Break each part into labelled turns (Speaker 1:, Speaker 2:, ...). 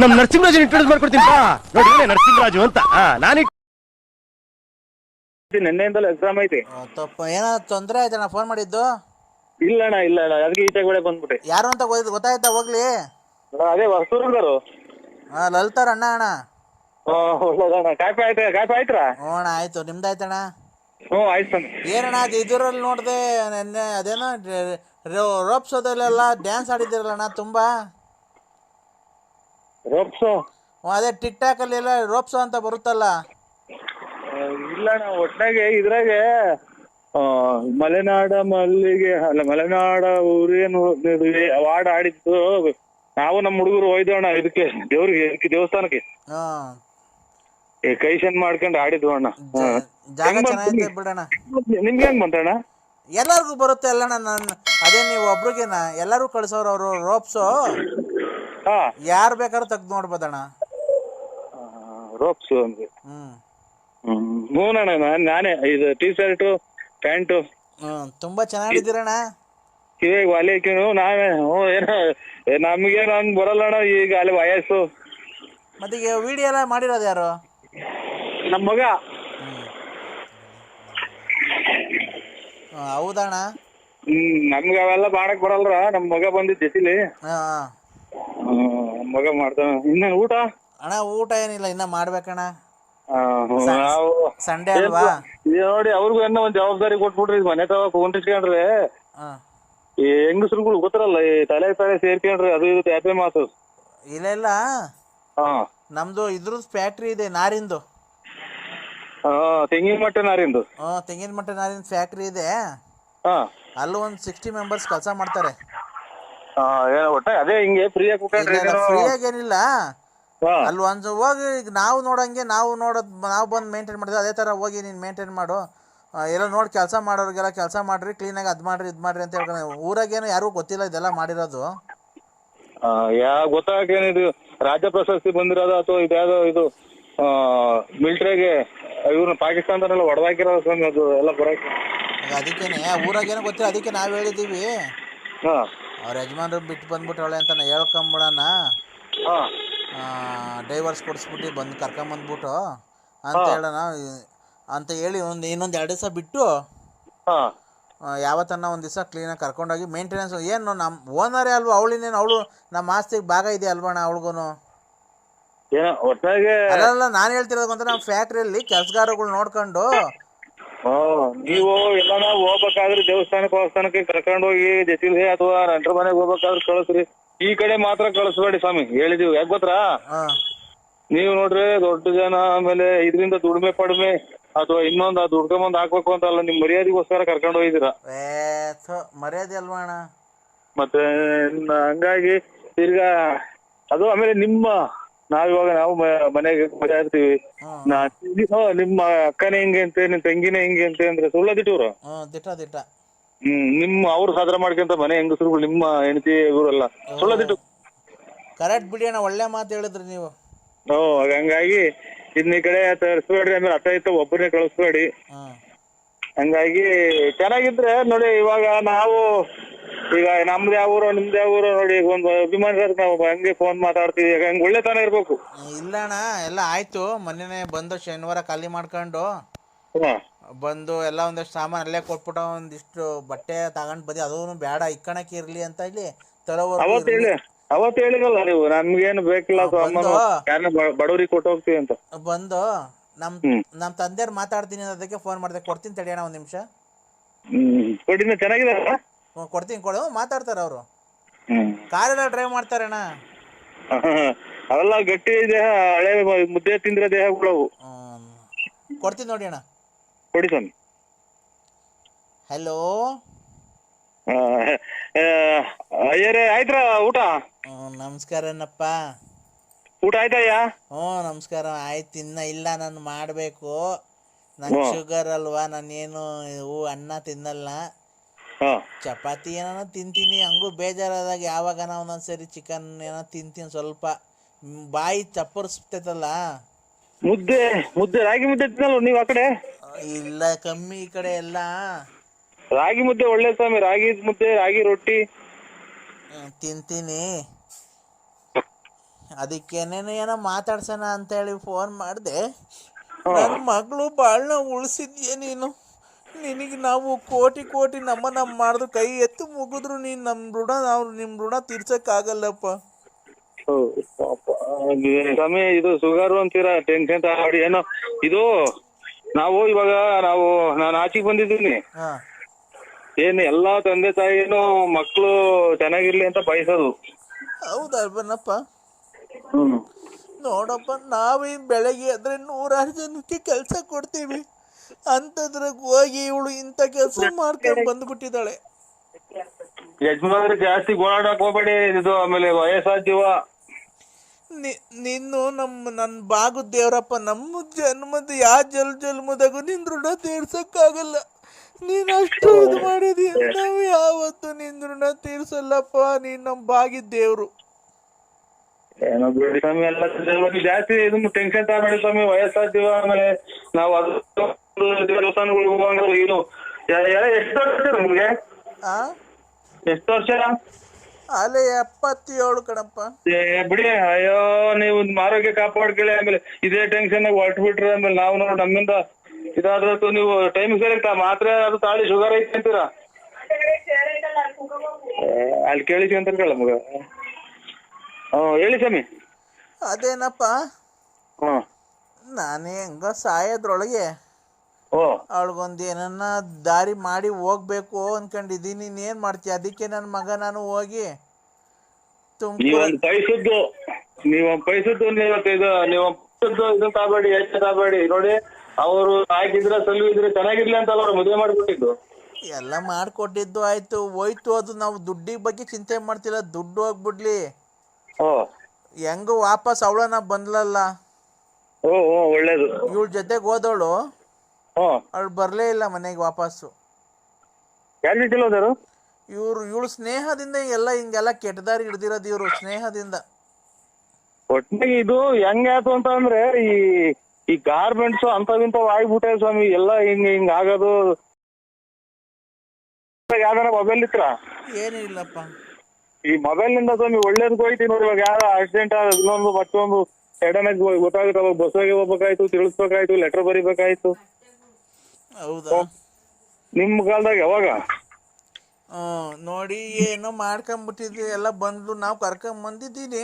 Speaker 1: ನಮ್ ನರಸಿಂಹರಾಜ್ ಇಂಟ್ರೊಡ್ಯೂಸ್ ಮಾಡ್ಕೊಡ್ತೀನಿ ಬಾ. ನೋಡಿ ನರಸಿಂಹರಾಜು ಅಂತ. ನಾನು
Speaker 2: ನಿನ್ನೆಯಿಂದಲೂ ಎಕ್ಸಾಮ್ ಐತಿ.
Speaker 3: ತಪ್ಪ. ಏನೋ ತೊಂದರೆ ಆಯ್ತಣ್ಣ ಫೋನ್ ಮಾಡಿದ್ದು?
Speaker 2: ಇಲ್ಲ ಅಣ್ಣ ಇಲ್ಲ ಅಣ್ಣ ಅದಕ್ಕೆ ಈಚೆ ಕೂಡ ಬಂದ್ಬಿಟ್ಟೆ.
Speaker 3: ಯಾರು ಅಂತ ಗೊತ್ತ ಗೊತ್ತಾಯ್ತಾ? ಹೋಗ್ಲಿ.
Speaker 2: ಅಣ್ಣ, ಅದೇ ಹೊಸೂರ್ಗಾರು
Speaker 3: ಹಾ ಲಲಿತಾರ ಅಣ್ಣ ಅಣ್ಣ.
Speaker 2: ಒಳ್ಳೇದಣ್ಣ ಕಾಫಿ ಆಯ್ತಾ? ಕಾಫಿ ಆಯ್ತಾ
Speaker 3: ಹ್ಞೂ ಅಣ್ಣ ಆಯ್ತು. ನಿಮ್ದಾಯ್ತಣ್ಣ
Speaker 2: ಹ್ಞೂ ಆಯ್ತು ಸ್ವಾಮಿ.
Speaker 3: ಏನಣ್ಣ ಅದು? ಇದರಲ್ಲಿ ನೋಡಿದೆ ನೆನ್ನೆ ಅದೇನೋ ರೋಪ್ಸೋದಲ್ಲೆಲ್ಲ ಡ್ಯಾನ್ಸ್ ಆಡಿದ್ದೀರಲ್ಲಣ್ಣ ತುಂಬ.
Speaker 2: ರೋಪ್ಸು?
Speaker 3: ಅದೇ ಟಿಕ್ ಅಲ್ಲಿ ಎಲ್ಲ ರೋಪ್ಸೋ ಅಂತ ಬರುತ್ತಲ್ಲ?
Speaker 2: ಇಲ್ಲ ಅಣ್ಣ ಒಟ್ನಾಗೆ ಇದ್ರಾಗೆ ಆ, ಮಲೆನಾಡ ಮಲ್ಲಿಗೆ ಅಲ್ಲ ಮಲೆನಾಡ ಊರೇನು ವಾರ್ಡ್ ಆಡಿತ್ತು ನಾವು ನಮ್ಮ ಹುಡುಗರು ಹೋಯ್ದೋಣ ಇದಕ್ಕೆ ದೇವ್ರಿಗೆ ಇದಕ್ಕೆ ದೇವಸ್ಥಾನಕ್ಕೆ.
Speaker 3: ಹಾಂ
Speaker 2: ಈ ಕೈ ಶನ್ ಮಾಡ್ಕೊಂಡು ಆಡಿದ್ವು ಅಣ್ಣ. ಹಾ.
Speaker 3: ಜಾಗ
Speaker 2: ಹೆಂಗ್ ಬಂತು
Speaker 3: ಚೆನ್ನಾಗೈತೆ
Speaker 2: ನಿಮ್ಗೆ?
Speaker 3: ಬಿಡಣ್ಣ.
Speaker 2: ನಿಮ್ಗೆ ಹೆಂಗ್ ಬಂತಣ್ಣ
Speaker 3: ಎಲ್ಲರಿಗೂ ಬರುತ್ತೆ ಅಲ್ಲಣ್ಣ ನಾನು ಅದೇ ನೀವು ಒಬ್ರಿಗೇನ ಎಲ್ಲರೂ ಕಳ್ಸೋರು ಅವರು ರೋಪ್ಸು.
Speaker 2: ಹಾ.
Speaker 3: ಯಾರು ಬೇಕಾದ್ರೂ ತೆಗ್ದು ನೋಡ್ಬೋದಣ್ಣ.
Speaker 2: ರೋಪ್ಸ್ ಅಂದ್ರೆ
Speaker 3: ಹ್ಮ್.
Speaker 2: ಹ್ಮ್ ಹ್ಞೂನಣ್ಣ ನಾನ್ ನಾನೇ ಇದು ಟೀ ಶರ್ಟು ಪ್ಯಾಂಟು.
Speaker 3: ತುಂಬಾ ತುಂಬ ಚೆನ್ನಾಗಿದ್ದೀರಣ್ಣ.
Speaker 2: ಕಿವಿಗೆ ಹಾಕಿನು ನಾವೇ ಹ್ಞೂ ಏನೋ ನಮ್ಗೇನು ಹಂಗ್ ಬರಲ್ಲ ಅಣ್ಣ ಈಗ ಅಲ್ಲಿ ವಯಸ್ಸು.
Speaker 3: ಮತ್ತೆ ಈಗ ವಿಡಿಯೋ ಎಲ್ಲ ಮಾಡಿರೋದು ಯಾರು?
Speaker 2: ನಮ್ಮ ಮಗ.
Speaker 3: ಹ್ಮ್, ಹೌದಣ್ಣ.
Speaker 2: ಹ್ಮ್ ನಮ್ಗೆ ಅವೆಲ್ಲ ಮಾಡಕ್ ಬರಲ್ರ ನಮ್ ಮಗ ಬಂದಿದ್ದ ಜೊತೆಲಿ
Speaker 3: ಹಾಂ
Speaker 2: ನಮ್ಮ ಮಗ ಮಾಡ್ತಾನ. ಇನ್ನೇನ್ ಊಟ?
Speaker 3: ಅಣ್ಣ ಊಟ ಏನಿಲ್ಲ ಇನ್ನ ಮಾಡ್ಬೇಕಣ್ಣ.
Speaker 2: ನಾವು
Speaker 3: ಸಂಡೇ ಅಲ್ವಾ?
Speaker 2: ಇದು ನೋಡಿ ಅವ್ರಿಗೂ ಏನೋ ಒಂದ್ ಜವಾಬ್ದಾರಿ ಕೊಟ್ಬಿಟ್ರಿ ಇದ್ ಮನೆ ತವ ಕುಂಟಿಸ್ಕೊಂಡ್ರೆ
Speaker 3: ಹಾಂ.
Speaker 2: ಈ ಹೆಂಗಸ್ರುಗಳು ಗೊತ್ತಿರಲ್ಲ ಈ ತಲೆ ತಲೆ ಸೇರ್ಕೊಂಡ್ರೆ ಅದು ಇದು ತ್ಯಾಪೆ ಮಾತು
Speaker 3: ಇಲ್ಲ ಇಲ್ಲ.
Speaker 2: ಹಾ.
Speaker 3: ನಮ್ದು ಇದ್ರದ್ದು ಫ್ಯಾಕ್ಟ್ರಿ ಇದೆ ನಾರಿಂದು.
Speaker 2: ಹಾ ತೆಂಗಿನ ಮಟ್ಟೆ ನಾರಿಂದು.
Speaker 3: ಹ್ಞೂ ತೆಂಗಿನ ಮಟ್ಟ ನಾರಿಂದು ಫ್ಯಾಕ್ಟ್ರಿ ಇದೆ.
Speaker 2: ಹಾ.
Speaker 3: ಅಲ್ಲೂ ಒಂದು ಸಿಕ್ಸ್ಟಿ ಮೆಂಬರ್ಸ್ ಕೆಲಸ ಮಾಡ್ತಾರೆ.
Speaker 2: ಏನೋ ಒಟ್ಟ? ಅದೇ ಹಿಂಗೆ ಫ್ರೀ
Speaker 3: ಫ್ರೀಯಾಗಿ ಏನಿಲ್ಲ. ಅಲ್ಲಿ ಒಂದು ಹೋಗಿ ಈಗ ನಾವು ನೋಡಂಗೆ ನಾವು ನೋಡೋದ್ ನಾವು ಬಂದ್ ಮೇಂಟೈನ್ ಮಾಡಿದ್ರೆ ಅದೇ ತರ ಹೋಗಿ ನೀನ್ ಮೇಂಟೈನ್ ಮಾಡು. ಆ, ಎಲ್ಲ ನೋಡಿ ಕೆಲಸ ಮಾಡೋರಿಗೆಲ್ಲ ಕೆಲಸ ಮಾಡ್ರಿ ಕ್ಲೀನ್ ಆಗಿ ಅದ್ ಮಾಡ್ರಿ ಇದ್ ಮಾಡ್ರಿ ಅಂತ ಹೇಳ್ಕೊಂಡು ಊರಾಗೇನು ಯಾರಿಗೂ ಗೊತ್ತಿಲ್ಲ ಇದೆಲ್ಲ ಮಾಡಿರೋದು.
Speaker 2: ಯಾ ಗೊತ್ತಾಗೇನಿದು ರಾಜ್ಯ ಪ್ರಶಸ್ತಿ ಬಂದಿರೋದು ಅಥವಾ ಇದ್ಯಾವ್ದೋ ಇದು ಮಿಲಿಟರಿಗೆ ಇವ್ರನ್ನ ಪಾಕಿಸ್ತಾನದನ್ನೆಲ್ಲ ಹೊಡೆದಾಕಿರೋ ಸ್ವಾಮಿ ಅದು ಎಲ್ಲ ಬರಕ್ಕೆ.
Speaker 3: ಈಗ ಅದಕ್ಕೇನೆ ಊರಾಗೇನು ಗೊತ್ತಿಲ್ಲ ಅದಕ್ಕೆ ನಾವು ಹೇಳಿದ್ದೀವಿ
Speaker 2: ಹಾ.
Speaker 3: ಅವ್ರ ಯಜಮಾನ್ರು ಬಿಟ್ಟು ಬಂದ್ಬಿಟ್ಟವಳೆ ಅಂತ ನಾ ಹೇಳ್ಕೊಂಬಿಡೋಣ.
Speaker 2: ಹಾ.
Speaker 3: ಡೈವರ್ಸ್ ಕೊಡಿಸ್ಬಿಟ್ಟು ಬಂದು ಕರ್ಕೊಂಬಂದ್ಬಿಟ್ಟು ಅಂತ ಹೇಳೋಣ. ಅಂತ ಹೇಳಿ ಒಂದು ಇನ್ನೊಂದು ಎರಡು ದಿವಸ ಬಿಟ್ಟು
Speaker 2: ಹಾ.
Speaker 3: ಯಾವತ್ತನ್ನ ಒಂದು ದಿವಸ ಕ್ಲೀನಾಗಿ ಕರ್ಕೊಂಡೋಗಿ ಮೇಂಟೆನೆನ್ಸ್ ಏನು ನಮ್ಮ ಓನರೇ ಅಲ್ವಾ ಅವಳಿನೇನು ಅವಳು ನಮ್ಮ ಆಸ್ತಿಗೆ ಭಾಗ ಇದೆ ಅಲ್ವಣ್ಣ ಅವಳಿಗೂ
Speaker 2: ಏನೋ ಒಟ್ಟಾಗೆ
Speaker 3: ಅಲ್ಲ ನಾನು ಹೇಳ್ತಿರೋದು ಅಂತ ನಮ್ಮ ಫ್ಯಾಕ್ಟ್ರಿಯಲ್ಲಿ ಕೆಲಸಗಾರಗಳು ನೋಡ್ಕೊಂಡು
Speaker 2: ನೀವು ಎಲ್ಲಾನ ಹೋಗ್ಬೇಕಾದ್ರೆ ದೇವಸ್ಥಾನಕ್ಕೆ ದೇವಸ್ಥಾನಕ್ಕೆ ಕರ್ಕೊಂಡು ಹೋಗಿ ಜೊತೆಲಿ ಅಥವಾ ನೆಂಟ್ರ ಮನೆಗೆ ಹೋಗ್ಬೇಕಾದ್ರೆ ಕಳಿಸ್ರಿ. ಈ ಕಡೆ ಮಾತ್ರ ಕಳಿಸ್ಬೇಡಿ ಸ್ವಾಮಿ ಹೇಳಿದೀವಿ. ಯಾಕೆ ಗೊತ್ತಾ? ನೀವು ನೋಡ್ರಿ ದೊಡ್ಡ ಜನ ಆಮೇಲೆ ಇದರಿಂದ ದುಡಿಮೆ ಪಡಿಮೆ ಅಥವಾ ಇನ್ನೊಂದು ಅದು ದುಡ್ಕೊಂಬಂದ್ ಹಾಕ್ಬೇಕು ಅಂತ ಅಲ್ಲ ನಿಮ್ ಮರ್ಯಾದೆಗೋಸ್ಕರ ಕರ್ಕೊಂಡು ಹೋಗಿದ್ದೀರಾ?
Speaker 3: ಮರ್ಯಾದೆ ಅಲ್ವಾ ಅಣ್ಣ?
Speaker 2: ಮತ್ತೆ ಹಂಗಾಗಿ ತಿರ್ಗಾ ಅದು ಆಮೇಲೆ ನಿಮ್ಮ ನಾವಿವಾಗ ನಾವು ಮ- ಮನೆಗೆ ಇರ್ತೀವಿ. ನಾ ಓ, ನಿಮ್ಮ ಅಕ್ಕನೇ ಹಿಂಗೆ ಅಂತೆ ನಿಮ್ ತಂಗಿನೇ ಹಿಂಗೆ ಅಂತೆ ಅಂದ್ರೆ ಸುಳ್ಳದಿಟ್ಟವ್ರು
Speaker 3: ದಿಟ್ಟವ್ರು ದಿಟ್ಟ ದಿಟ್ಟ.
Speaker 2: ಹ್ಮ್ ನಿಮ್ಮ ಅವ್ರು ಸಾಧನೆ ಮಾಡ್ಕೊಂತ ಮನೆ ಹೆಂಗಸರುಗಳು ನಿಮ್ಮ ಹೆಂಡತಿ ಇವರೆಲ್ಲ. ಸುಳ್ಳದಿಟ್ಟು
Speaker 3: ಕರೆಕ್ಟ್ ಬಿಡಿ ಅಣ್ಣ ಒಳ್ಳೆ ಮಾತು ಹೇಳಿದ್ರಿ ನೀವು.
Speaker 2: ಓ ಹಂಗಾಗಿ ಇನ್ನ ಈ ಕಡೆ ತರಿಸ್ಬೇಡ್ರಿ ಅಂದ್ರೆ ಅತ್ತ ಇತ್ತ ಒಬ್ಬರನ್ನೇ ಕಳಿಸ್ಬೇಡಿ. ಹಂಗಾಗಿ ಚೆನ್ನಾಗಿದ್ರೆ ನೋಡಿ ಇವಾಗ ನಾವು ಈಗ ನಮ್ದು ಯಾವ ಊರು ನಿಮ್ದು ಯಾವ ಊರು ನೋಡಿ ಒಂದು ಅಭಿಮಾನಿ ಸರ್ ನಾವು ಹಂಗೆ ಫೋನ್ ಮಾತಾಡ್ತೀವಿ. ಈಗ ಹಂಗೆ ತಾನೇ ಇರ್ಬೇಕು.
Speaker 3: ಇಲ್ಲ ಅಣ್ಣ ಎಲ್ಲ ಆಯ್ತು. ಮೊನ್ನೆನೆ ಬಂದು ಶನಿವಾರ ಖಾಲಿ ಮಾಡ್ಕೊಂಡು ಬಂದು ಎಲ್ಲ ಒಂದಷ್ಟು ಸಾಮಾನು ಅಲ್ಲೇ ಕೊಟ್ಬಿಟ್ಟ ಒಂದಿಷ್ಟು ಬಟ್ಟೆ ತಗೊಂಡು ಬಂದು ಅದೂ ಬೇಡ ಇಕ್ಕಣಕ್ಕೆ ಇರ್ಲಿ ಅಂತ ಇಲ್ಲಿ ತರೋವರೆಗೂ
Speaker 2: ಅವತ್ತು ಹೇಳಿ ಅವತ್ತು ಹೇಳಿರಲ್ಲ ನೀವು ನಮ್ಗೇನು ಬೇಕಿಲ್ಲ
Speaker 3: ಬಂದು.
Speaker 2: ಯಾರನ್ನ ಬಡವರಿಗೆ ಕೊಟ್ಟು ಹೋಗ್ತೀವಿ ಅಂತ.
Speaker 3: ಬಂದು ನಮ್
Speaker 2: ಹ್ಮ್.
Speaker 3: ನಮ್ಮ ತಂದೆಯವ್ರು ಮಾತಾಡ್ತೀನಿ ಅದಕ್ಕೆ ಫೋನ್ ಮಾಡಿದೆ. ಕೊಡ್ತೀನಿ ತಡಿಯೋಣ ಒಂದ್ ನಿಮಿಷ.
Speaker 2: ಹ್ಮ್. ಕೊಡಿನ ಚೆನ್ನಾಗಿದಾರ
Speaker 3: ಹ್ಞೂ ಕೊಡ್ತೀನಿ ಕೊಡು. ಮಾತಾಡ್ತಾರೆ ಅವರು. ಕಾರೆಲ್ಲ ಡ್ರೈವ್ ಮಾಡ್ತಾರೆ ಅಣ್ಣ
Speaker 2: ಅವೆಲ್ಲ ಗಟ್ಟಿ ದೇಹ ಹಳೆ ಮುದ್ದೆ ತಿಂದ್ರೆ ದೇಹಗಳು ಅವು
Speaker 3: ಹ್ಮ್. ಕೊಡ್ತೀನಿ ನೋಡಿ ಅಣ್ಣ.
Speaker 2: ಕೊಡಿ ಸ್ವಾಮಿ.
Speaker 3: ಹಲೋ
Speaker 2: ಅಯ್ಯರೇ ಆಯ್ತ್ರ ಊಟ?
Speaker 3: ನಮಸ್ಕಾರನಪ್ಪ
Speaker 2: ಊಟ ಆಯ್ತಯ್ಯ?
Speaker 3: ಹ್ಞೂ ನಮಸ್ಕಾರ. ಆಯ್ತು ಇನ್ನ ಇಲ್ಲ ನಾನು ಮಾಡಬೇಕು. ನನ್ನ ಶುಗರ್ ಅಲ್ವಾ ನಾನೇನು ಹೂ ಅನ್ನ ತಿನ್ನಲ್ಲ. ಚಪಾತಿ ಏನೋ ತಿಂತೀನಿ ಹಂಗೂ ಬೇಜಾರಾದಾಗ ಯಾವಾಗನ ಒಂದೊಂದ್ಸರಿ ಚಿಕನ್ ಏನೋ ತಿಂತೀನಿ ಸ್ವಲ್ಪ ಬಾಯಿ ಚಪ್ಪರ್ಸ್ತೈತಲ್ಲ
Speaker 2: ಮುದ್ದೆ ಮುದ್ದೆ ರಾಗಿ ಮುದ್ದೆ ತಿನ್ನಲ್ಲ ನೀವು ಆ ಕಡೆ?
Speaker 3: ಇಲ್ಲ ಕಮ್ಮಿ ಈ ಕಡೆ ಎಲ್ಲ.
Speaker 2: ರಾಗಿ ಮುದ್ದೆ ಒಳ್ಳೆ ಸ್ವಾಮಿ ರಾಗಿ ಮುದ್ದೆ ರಾಗಿ ರೊಟ್ಟಿ.
Speaker 3: ಹ್ಮ್, ತಿಂತೀನಿ. ಅದಕ್ಕೇನೇನು ಏನೋ ಮಾತಾಡ್ಸೋಣ ಅಂತೇಳಿ ಫೋನ್ ಮಾಡಿದೆ. ನನ್ನ ಮಗಳು ಬಾಳ್ನ ಉಳಿಸಿದ್ಯಾ ನೀನು? ನಿನಗೆ ನಾವು ಕೋಟಿ ಕೋಟಿ ನಮ್ಮ ನಮ್ಮ ಮಾಡಿದ್ರು ಕೈ ಎತ್ತು ಮುಗಿದ್ರು ನೀನ್ ನಮ್ಮ ಋಣ ನಾವು ನಿಮ್ಮ ಋಣ ತೀರ್ಸಕ್ಕಾಗಲ್ಲಪ್ಪ.
Speaker 2: ಸ್ವಾಮಿ ಇದು ಶುಗರ್ ಅಂತೀರಾ? ಟೆನ್ಷನ್ ತಗೊಳ್ಳಿ ಏನೋ ಇದು ನಾವು ಇವಾಗ ನಾವು ನಾನು ಆಚೆಗೆ ಬಂದಿದ್ದೀನಿ.
Speaker 3: ಏನ್
Speaker 2: ಏನು ಎಲ್ಲಾ ತಂದೆ ತಾಯಿನು ಮಕ್ಕಳು ಚೆನ್ನಾಗಿರ್ಲಿ ಅಂತ ಬಯಸೋದು.
Speaker 3: ಹೌದಲ್ವನಪ್ಪ
Speaker 2: ಹ್ಮ್.
Speaker 3: ನೋಡಪ್ಪ ನಾವೇ ಬೆಳಗ್ಗೆ ಆದ್ರೆ ನೂರಾರು ಜನಕ್ಕೆ ಕೆಲಸ ಕೊಡ್ತೀವಿ. ಅಂಥದ್ರಾಗ ಹೋಗಿ ಇವಳು ಇಂಥ ಕೆಲಸ ಮಾಡ್ಕೊಂಡು ಬಂದ್ಬಿಟ್ಟಿದ್ದಾಳೆ.
Speaker 2: ಯಜಮಾನ್ರು ಜಾಸ್ತಿ ಓಡಾಡಕ್ ಹೋಗ್ಬೇಡಿ ಇದು ಆಮೇಲೆ ವಯಸ್ಸಾದ
Speaker 3: ನಿನ್ನು ನಮ್ಮ ನನ್ನ ಬಾಗು ದೇವರಪ್ಪ ನಮ್ಮ ಜನ್ಮದ ಯಾವ ಜಲ್ ಜನ್ಮದಾಗೂ ನಿನ್ ಋಣ ತೀರ್ಸಕ್ಕಾಗಲ್ಲ. ನೀನ್ ಅಷ್ಟು ಇದು ಮಾಡಿದೀಯ ನಾವು ಯಾವತ್ತು ನಿನ್ ಋಣ ತೀರ್ಸಲ್ಲಪ್ಪ ನೀನ್ ನಮ್ಮ ಬಾಗಿ ದೇವ್ರು.
Speaker 2: ಸ್ವಾಮಿ ಎಲ್ಲ ಜಾಸ್ತಿ ಟೆನ್ಶನ್ ಟೆನ್ಷನ್ ತಗೊಬೇಡಿ ಸ್ವಾಮಿ ವಯಸ್ಸಾದ ಜೀವ ಆಮೇಲೆ ನಾವು ಅದು ದೇವಸ್ಥಾನಗಳಿಗೆ ಹೋಗಂಗಿಲ್ಲ ಏನು ಎಷ್ಟು ವರ್ಷ ನಿಮ್ಗೆ?
Speaker 3: ಆ?
Speaker 2: ಎಷ್ಟು ವರ್ಷ?
Speaker 3: ಅಲ್ಲೇ ಎಪ್ಪತ್ತೇಳು ಕಣಪ್ಪ.
Speaker 2: ಏ, ಬಿಡಿ ಅಯ್ಯೋ ನೀವು ಆರೋಗ್ಯ ಕಾಪಾಡ್ಕೊಳ್ಳಿ ಆಮೇಲೆ ಇದೇ ಟೆನ್ಷನ್ ಹೊರಟು ಬಿಟ್ರೆ ಆಮೇಲೆ ನಾವು ನೋಡಿ ನಮ್ಮಿಂದ ಇದಾದ್ರತ್ತು ನೀವು ಟೈಮ್ ಸರಿ ಮಾತ್ರೆ ಅದು ತಾಳಿ ಶುಗರ್ ಐತಿ ಅಂತೀರಾ? ಏ, ಅಲ್ಲಿ ಕೇಳಿಸಿ ಅಂತ ಕೇಳ ಮಗ ಹ್ಮ್ ಹೇಳಿ ಸ್ವಾಮಿ.
Speaker 3: ಅದೇನಪ್ಪ?
Speaker 2: ಹ್ಮ್.
Speaker 3: ನಾನೇ ಹೆಂಗ ಸಾಯದ್ರೊಳಗೆ ಏನನ್ನ ದಾರಿ ಮಾಡಿ ಹೋಗ್ಬೇಕು ಅನ್ಕೊಂಡಿದ್ದೀನಿ. ನೀನ್ ಏನ್ ಮಾಡ್ತೀಯ? ಅದಕ್ಕೆ ನನ್ ಮಗ ನಾನು ಹೋಗಿ
Speaker 2: ನೀವೊಂದು ಪೈಸದ್ದು ನೀವೊಂದು ಪೈಸದ್ದು ನೀವು ಇದು ನೀವು ಪೈಸದ್ದು ಇದನ್ನ ತಗೋಬೇಡಿ ಹೆಚ್ಚು ತಗೋಬೇಡಿ ನೋಡಿ ಅವರು ಹಾಕಿದ್ರೆ ಸಲ್ವಿದ್ರೆ ಚೆನ್ನಾಗಿರ್ಲಿ ಅಂತ ಅವ್ರು ಮದುವೆ ಮಾಡ್ಬಿಟ್ಟಿದ್ದು
Speaker 3: ಎಲ್ಲ ಮಾಡ್ಕೊಟ್ಟಿದ್ದು ಆಯ್ತು. ಹೋಯ್ತು. ಅದು ನಾವು ದುಡ್ಡಿಗೆ ಬಗ್ಗೆ ಚಿಂತೆ ಮಾಡ್ತಿಲ್ಲ. ದುಡ್ಡು ಹೋಗ್ಬಿಡ್ಲಿ. ಹೆಂಗ ವಾಪಸ್ ಅವಳನ್ನ ಬಂದ್ಲಲ್ಲ.
Speaker 2: ಓ ಓ ಒಳ್ಳೇದು.
Speaker 3: ಇವಳ ಜೊತೆಗೆ ಹೋದವಳು
Speaker 2: ಹ್ಞೂ
Speaker 3: ಬರ್ಲೇ ಇಲ್ಲ ಮನೆಗೆ ವಾಪಸ್ಸು.
Speaker 2: ಯಾರ ಜೊತೆ ಹೋದರು
Speaker 3: ಇವ್ರು ಇವಳು ಸ್ನೇಹದಿಂದ ಎಲ್ಲ ಹಿಂಗೆಲ್ಲ ಕೆಟ್ಟದಾರಿ ಹಿಡ್ದಿರೋದು ಇವರು ಸ್ನೇಹದಿಂದ.
Speaker 2: ಒಟ್ಟಿಗೆ ಇದು ಹೆಂಗಾಯ್ತು ಅಂತ ಅಂದ್ರೆ ಈ ಈ ಗಾರ್ಮೆಂಟ್ಸ್ ಅಂತವಿಂತವ್ ಆಗ್ಬಿಟ್ಟೆ ಸ್ವಾಮಿ ಎಲ್ಲ ಹಿಂಗ್ ಹಿಂಗ್ ಆಗೋದು. ಯಾವ್ದಾರ ಮೊಬೈಲ್ ಇತ್ರ?
Speaker 3: ಏನೂ ಇಲ್ಲಪ್ಪ.
Speaker 2: ಈ ಮೊಬೈಲ್ನಿಂದ ಸ್ವಾಮಿ ಒಳ್ಳೇದಕ್ಕೆ ಹೋಯ್ತಿ ನೋಡಿ ಇವಾಗ ಯಾರ ಆಕ್ಸಿಡೆಂಟ್ ಆದ ಇನ್ನೊಂದು ಮತ್ತೊಂದು ಸಡನ್ ಆಗಿ ಗೊತ್ತಾಗುತ್ತೆ ಅವಾಗ ಬಸ್ಸಾಗಿ ಹೋಗ್ಬೇಕಾಯ್ತು ತಿಳಿಸ್ಬೇಕಾಯ್ತು ಲೆಟರ್ ಬರಿಬೇಕಾಯ್ತು.
Speaker 3: ಹೌದಾ?
Speaker 2: ನಿಮ್ ಕಾಲದಾಗ ಯಾವಾಗ?
Speaker 3: ನೋಡಿ ಏನೋ ಮಾಡ್ಕೊಂಬಿಟ್ಟಿದ್ವಿ ಎಲ್ಲ ಬಂದು ನಾವು ಕರ್ಕೊಂಬಂದಿದ್ದೀನಿ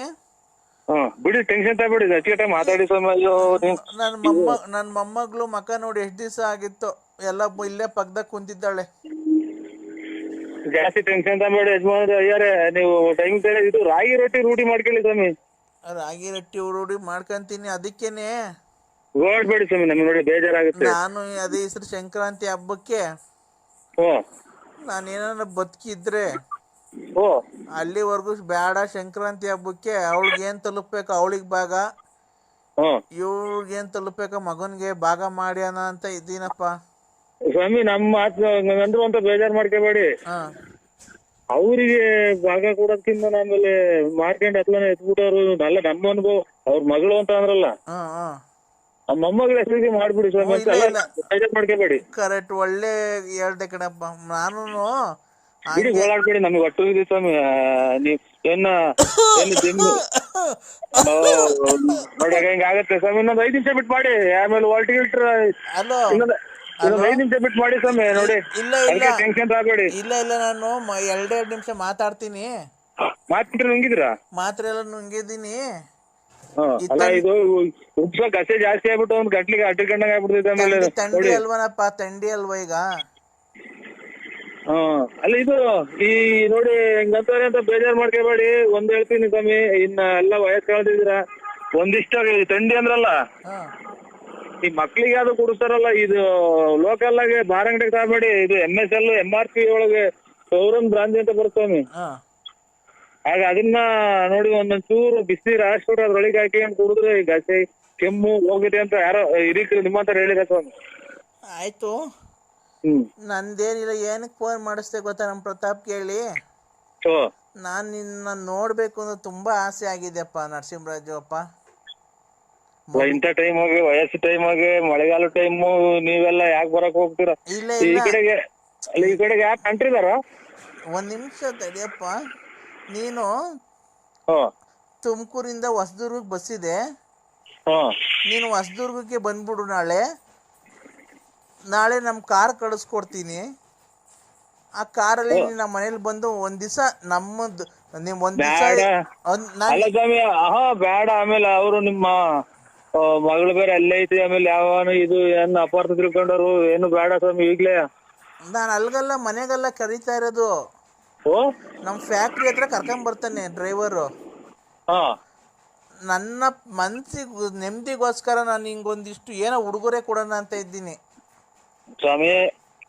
Speaker 2: ಹ್ಮ್ ಬಿಡಿ ಟೆನ್ಷನ್ ತಗೊಬೇಡಿ ಟೈಮ್ ಮಾತಾಡಿ ಸ್ವಾಮಿ ಅಯ್ಯೋ ನೀವು
Speaker 3: ನನ್ನ ಮೊಮ್ಮ ನನ್ನ ಮೊಮ್ಮಗಳು ಮಕ್ಕ ನೋಡಿ ಎಷ್ಟು ದಿವಸ ಆಗಿತ್ತು ಎಲ್ಲ ಬ- ಇಲ್ಲೇ ಪಕ್ಕದಾಗ ಕುಂತಿದ್ದಾಳೆ.
Speaker 2: ಜಾಸ್ತಿ ಟೆನ್ಷನ್ ತಗಬೇಡಿ ಯಜಮಾನ್ರೆ ಅಯ್ಯಾರೆ ನೀವು ಟೈಮ್ ಇದು ರಾಗಿ ರೊಟ್ಟಿ ರೂಢಿ ಮಾಡ್ಕೊಳ್ಳಿ ಸ್ವಾಮಿ.
Speaker 3: ರಾಗಿ ರೊಟ್ಟಿ ರೂಢಿ ಮಾಡ್ಕೊಂತೀನಿ ಅದಕ್ಕೇನೆ.
Speaker 2: ಓಡ್ಬೇಡಿ ಸ್ವಾಮಿ ನಮ್ಗೆ ನೋಡಿ ಬೇಜಾರಾಗುತ್ತೆ.
Speaker 3: ನಾನು ಅದೇ ಹೆಸರು ಸಂಕ್ರಾಂತಿ ಹಬ್ಬಕ್ಕೆ
Speaker 2: ಓ
Speaker 3: ನಾನು ಏನಾರ ಬದುಕಿದ್ರೆ
Speaker 2: ಓ
Speaker 3: ಅಲ್ಲಿವರೆಗೂ ಬೇಡ ಸಂಕ್ರಾಂತಿ ಹಬ್ಬಕ್ಕೆ. ಅವಳಿಗೆ ಏನ್ ತಲುಪಬೇಕು? ಅವಳಿಗೆ ಭಾಗ.
Speaker 2: ಹ್ಮ್
Speaker 3: ಇವ್ಳಿಗೆ ಏನು ತಲುಪಬೇಕು? ಮಗನಿಗೆ ಭಾಗ ಮಾಡ್ಯಾನ ಅಂತ ಇದ್ದೀನಪ್ಪ.
Speaker 2: ಸ್ವಾಮಿ ನಮ್ಮ ಮಾತು ಅಂತ ಬೇಜಾರ್ ಮಾಡ್ಕೋಬೇಡಿ.
Speaker 3: ಹಾ.
Speaker 2: ಅವರಿಗೆ ಭಾಗ ಕೊಡೋದ್ಕಿಂತ ಆಮೇಲೆ ಮಾರ್ಕೆಂಡ್ ಹತ್ಲನೆ ಎತ್ಬಿಟ್ಟವ್ರು ಅಲ್ಲ ನಮ್ಮ ಅನುಭವ. ಅವ್ರ ಮಗಳು ಅಂತ ಅಂದ್ರಲ್ಲ.
Speaker 3: ಹಾ ಹಾಂ.
Speaker 2: ಆ ಮೊಮ್ಮಗಳ ಹೆಸರಿಗೆ ಮಾಡ್ಬಿಡಿ ಸ್ವಾಮಿ ಅಂತ
Speaker 3: ಇಲ್ಲ,
Speaker 2: ಎಲ್ಲ
Speaker 3: ಇಲ್ಲ.
Speaker 2: ಬೇಜಾರ್ ಮಾಡ್ಕೋಬೇಡಿ.
Speaker 3: ಕರೆಕ್ಟ್ ಒಳ್ಳೆ ಹೇಳ್ದೆ ಕಣಪ್ಪ. ನಾನು
Speaker 2: ಬಿಡಿ ಓಡಾಡ್ಬೇಡಿ ನಮಗೆ ಒಟ್ಟು ಇದೆ ಸ್ವಾಮಿ. ಆ, ನೀವ್ ಏನ ಏನು ಜಿಮ್ ನೋಡಿ ಹಿಂಗ ಆಗತ್ತೆ ಸ್ವಾಮಿ ಇನ್ನೊಂದ್ ಐದ್ ನಿಮಿಷ ಬಿಟ್ಟು ಮಾಡಿ. ಆಮೇಲೆ ವಾಲ್ಟಿ ಗಿಲ್ಟ್ರ
Speaker 3: ಹಲೋ?
Speaker 2: ಇನ್ನೊಂದ್ ಇನ್ನೊಂದ್ ಐದ್ ನಿಮಿಷ ಬಿಟ್ಟು ಮಾಡಿ ಸ್ವಾಮಿ ನೋಡಿ.
Speaker 3: ಇಲ್ಲ ಇಲ್ಲ.
Speaker 2: ಟೆನ್ಷನ್ ತಗಬೇಡಿ
Speaker 3: ಇಲ್ಲ ಇಲ್ಲ ನಾನು ಮ- ಎರಡೆರಡು ನಿಮಿಷ ಮಾತಾಡ್ತೀನಿ.
Speaker 2: ಮಾತ್ರ ನುಂಗಿದ್ರಾ?
Speaker 3: ಮಾತ್ರೆ ಎಲ್ಲ ನುಂಗಿದ್ದೀನಿ.
Speaker 2: ಅಲ್ಲ ಇದು ಉಪ್ಸ ಕಸೆ ಜಾಸ್ತಿ ಆಗ್ಬಿಟ್ಟು ಒಂದ್ ಗಂಟ್ಲಿಗೆ ಅಟ್ಟಿಕೊಂಡಂಗ ಆಗ್ಬಿಡ್ತೈತೆ ಆಮೇಲೆ
Speaker 3: ತಂಡಿ- ತಂಡಿ ಅಲ್ವನಪ್ಪ ತಂಡಿ ಅಲ್ವಾ ಈಗ?
Speaker 2: ಹಾ ಅಲ್ಲ ಇದು ಈ ನೋಡಿ ಹೆಂಗಂತಾರೆ ಅಂತ ಬೇಜಾರ್ ಮಾಡ್ಕೋಬೇಡಿ. ಒಂದ್ ಹೇಳ್ತೀನಿ ಸ್ವಾಮಿ ಇನ್ನ ಎಲ್ಲ ವಯಸ್ಸು ಕಳ್ದಿದ್ರ ಒಂದಿಷ್ಟ ತಂಡಿ ಅಂದ್ರಲ್ಲ
Speaker 3: ಹಾ.
Speaker 2: ಈ ಮಕ್ಳಿಗೆ ಅದು ಕುಡಿಸ್ತಾರಲ್ಲ ಇದು ಲೋಕಲ್ ಆಗಿ ಬಾರಂಗಡಿಗೆ ತಗಬೇಡಿ. ಇದು M S L M R P ಒಳಗೆ ಸೌರನ್ ಬ್ರಾಂಚ್ ಅಂತ ಬರ್ತವೆ
Speaker 3: ಹಾ.
Speaker 2: ಆಗ ಅದನ್ನ ನೋಡಿ ಒಂದೊಂದ್ ಚೂರು ಬಿಸಿ ಹಾಕ್ಸ್ಬಿಟ್ಟು ಅದ್ರೊಳಗೆ ಹಾಕಿ ಕುಡಿದ್ರೆ ಈ ಗಸೆ ಕೆಮ್ಮು ಹೋಗಿದೆ ಅಂತ ಯಾರೋ ಹಿರೀಕರು ನಿಮ್ಮಂತ ಹೇಳಿದ ಸ್ವಾಮಿ
Speaker 3: ಆಯ್ತು.
Speaker 2: ಹ್ಮ್.
Speaker 3: ನಂದೇನಿಲ್ಲ ಏನಕ್ ಫೋನ್ ಮಾಡಿಸ್ದೆ ಗೊತ್ತಾ ನಮ್ಮ ಪ್ರತಾಪ್ ಕೇಳಿ?
Speaker 2: ಸೊ
Speaker 3: ನಾನು ನಿನ್ನ ನೋಡಬೇಕು ಅಂತ ತುಂಬಾ ಆಸೆ ಆಗಿದೆಯಪ್ಪ ನರಸಿಂಹರಾಜು ಅಪ್ಪ
Speaker 2: ಇಂಥ ಟೈಮ್ ಆಗಿ ವಯಸ್ಸು ಟೈಮ್ ಆಗಿ ಮಳೆಗಾಲ ಟೈಮು ನೀವೆಲ್ಲ ಯಾಕೆ ಬರಕ್ ಹೋಗ್ತೀರಾ?
Speaker 3: ಇಲ್ಲ
Speaker 2: ಈ
Speaker 3: ಇಲ್ಲ.
Speaker 2: ಕಡೆಗೆ ಅಲ್ಲಿ ಈ ಕಡೆಗೆ ಯಾಕೆ ಅಂಟ್ರಿದಾರ
Speaker 3: ಒಂದು ನಿಮಿಷ ತಡಿಯಪ್ಪ ನೀನು ತುಮಕೂರಿಂದ ಹೊಸದುರ್ಗಕ್ಕೆ ಬಸ್ ಇದೆ.
Speaker 2: ಹಾ.
Speaker 3: ನೀನು ಹೊಸದುರ್ಗಕ್ಕೆ ಬಂದ್ಬಿಡು ನಾಳೆ. ನಾಳೆ ನಮ್ಮ ಕಾರ್ ಕಳಿಸ್ಕೊಡ್ತೀನಿ. ಆ ಕಾರಲ್ಲಿ ನಮ್ಮ ಮನೇಲಿ ಬಂದು ಒಂದ್ ದಿವಸ ನಮ್ಮದು ನಿಮ್ ಒಂದ್ ದಿವಸ
Speaker 2: ಬೇಡ ಆಮೇಲೆ ಅವರು ನಿಮ್ಮ ಮಗಳು ಬೇರೆ ಅಲ್ಲೇ ಐತಿ. ಆಮೇಲೆ ಯಾವನು ಇದು ಏನ್ ಅಪಾರ್ಥ ತಿಳ್ಕೊಂಡವ್ರು? ಏನು ಬೇಡ ಸ್ವಾಮಿ ಈಗ್ಲೇ.
Speaker 3: ನಾನು ಅಲ್ಗಲ್ಲ ಮನೆಗೆಲ್ಲ ಕರೀತಾ ಇರೋದು.
Speaker 2: ಓ?
Speaker 3: ನಮ್ಮ ಫ್ಯಾಕ್ಟ್ರಿ ಹತ್ರ ಕರ್ಕೊಂಬರ್ತಾನೆ ಡ್ರೈವರು
Speaker 2: ಹಾ.
Speaker 3: ನನ್ನ ಮನ್ಸಿಗೆ ನೆಮ್ಮದಿಗೋಸ್ಕರ ನಾನು ಹಿಂಗೊಂದಿಷ್ಟು ಏನೋ ಉಡುಗೊರೆ ಕೊಡೋಣ ಅಂತ ಇದ್ದೀನಿ.
Speaker 2: ಸ್ವಾಮಿ